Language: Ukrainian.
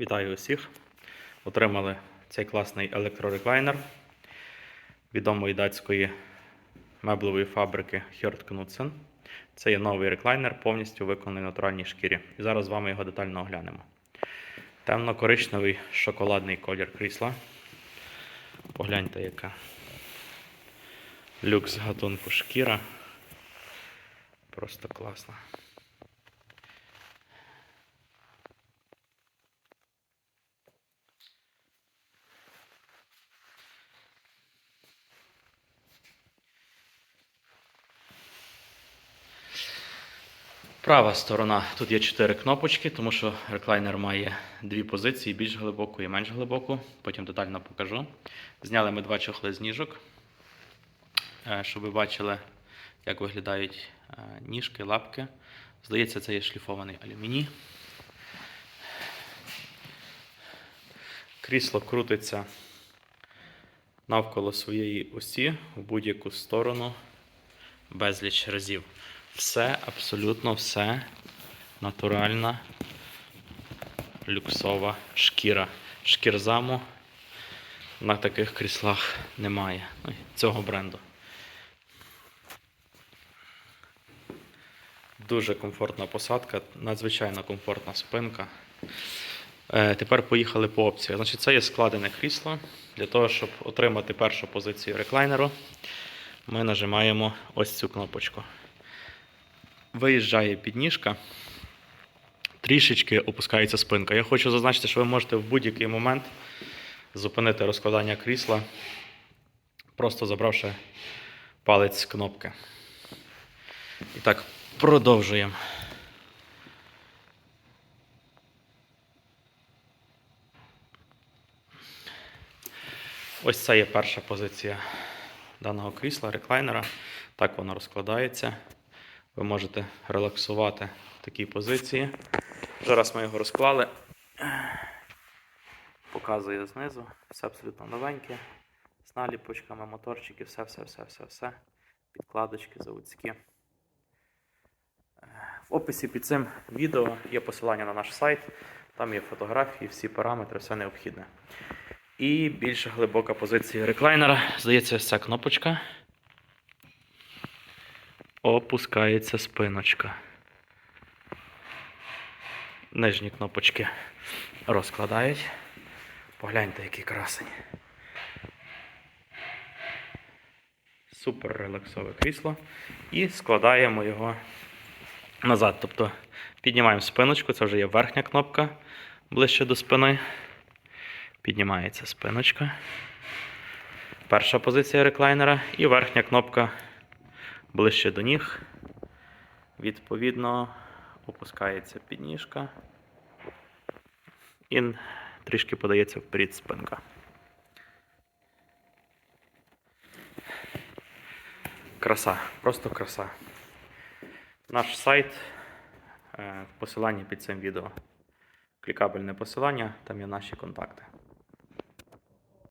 Вітаю усіх! Отримали цей класний електрореклайнер відомої датської меблевої фабрики Hjort Knudsen. Це є новий реклайнер, повністю виконаний в натуральній шкірі. І зараз з вами його детально оглянемо. Темно-коричневий шоколадний колір крісла. Погляньте, яка люкс гатунку шкіра. Просто класно. Права сторона. Тут є чотири кнопочки, тому що реклайнер має дві позиції: більш глибоку і менш глибоку. Потім детально покажу. Зняли ми два чохли з ніжок, е, щоб ви бачили, як виглядають е, ніжки, лапки. Здається, це є шліфований алюміній. Крісло крутиться навколо своєї осі в будь-яку сторону безліч разів. Все, абсолютно все натуральна люксова шкіра. Шкірзаму на таких кріслах немає. Ну, Цього бренду. Дуже комфортна посадка, надзвичайно комфортна спинка. Е, Тепер поїхали по опціях. Значить, це є складене крісло. Для того, щоб отримати першу позицію реклайнеру, ми нажимаємо ось цю кнопочку. Виїжджає підніжка, трішечки опускається спинка. Я хочу зазначити, що ви можете в будь-який момент зупинити розкладання крісла, просто забравши палець з кнопки. І так, продовжуємо. Ось це є перша позиція даного крісла, реклайнера. Так воно розкладається. Ви можете релаксувати в такій позиції. Зараз ми його розклали. Показує знизу. Все абсолютно новеньке. З наліпочками, моторчики, все, все, все, все, все. Підкладочки заводські. В описі під цим відео є посилання на наш сайт. Там є фотографії, всі параметри, все необхідне. І більш глибока позиція реклайнера. Здається, ця кнопочка. Опускається спиночка. Нижні кнопочки розкладають. Погляньте, який красень. Супер релаксове крісло. І складаємо його назад. Тобто піднімаємо спиночку, це вже є верхня кнопка ближче до спини. Піднімається спиночка. Перша позиція реклайнера і верхня кнопка ближче до ніг. Відповідно, опускається підніжка. І трішки подається вперед спинка. Краса, просто краса. Наш сайт е, в посиланні під цим відео. Клікабельне посилання, там є наші контакти.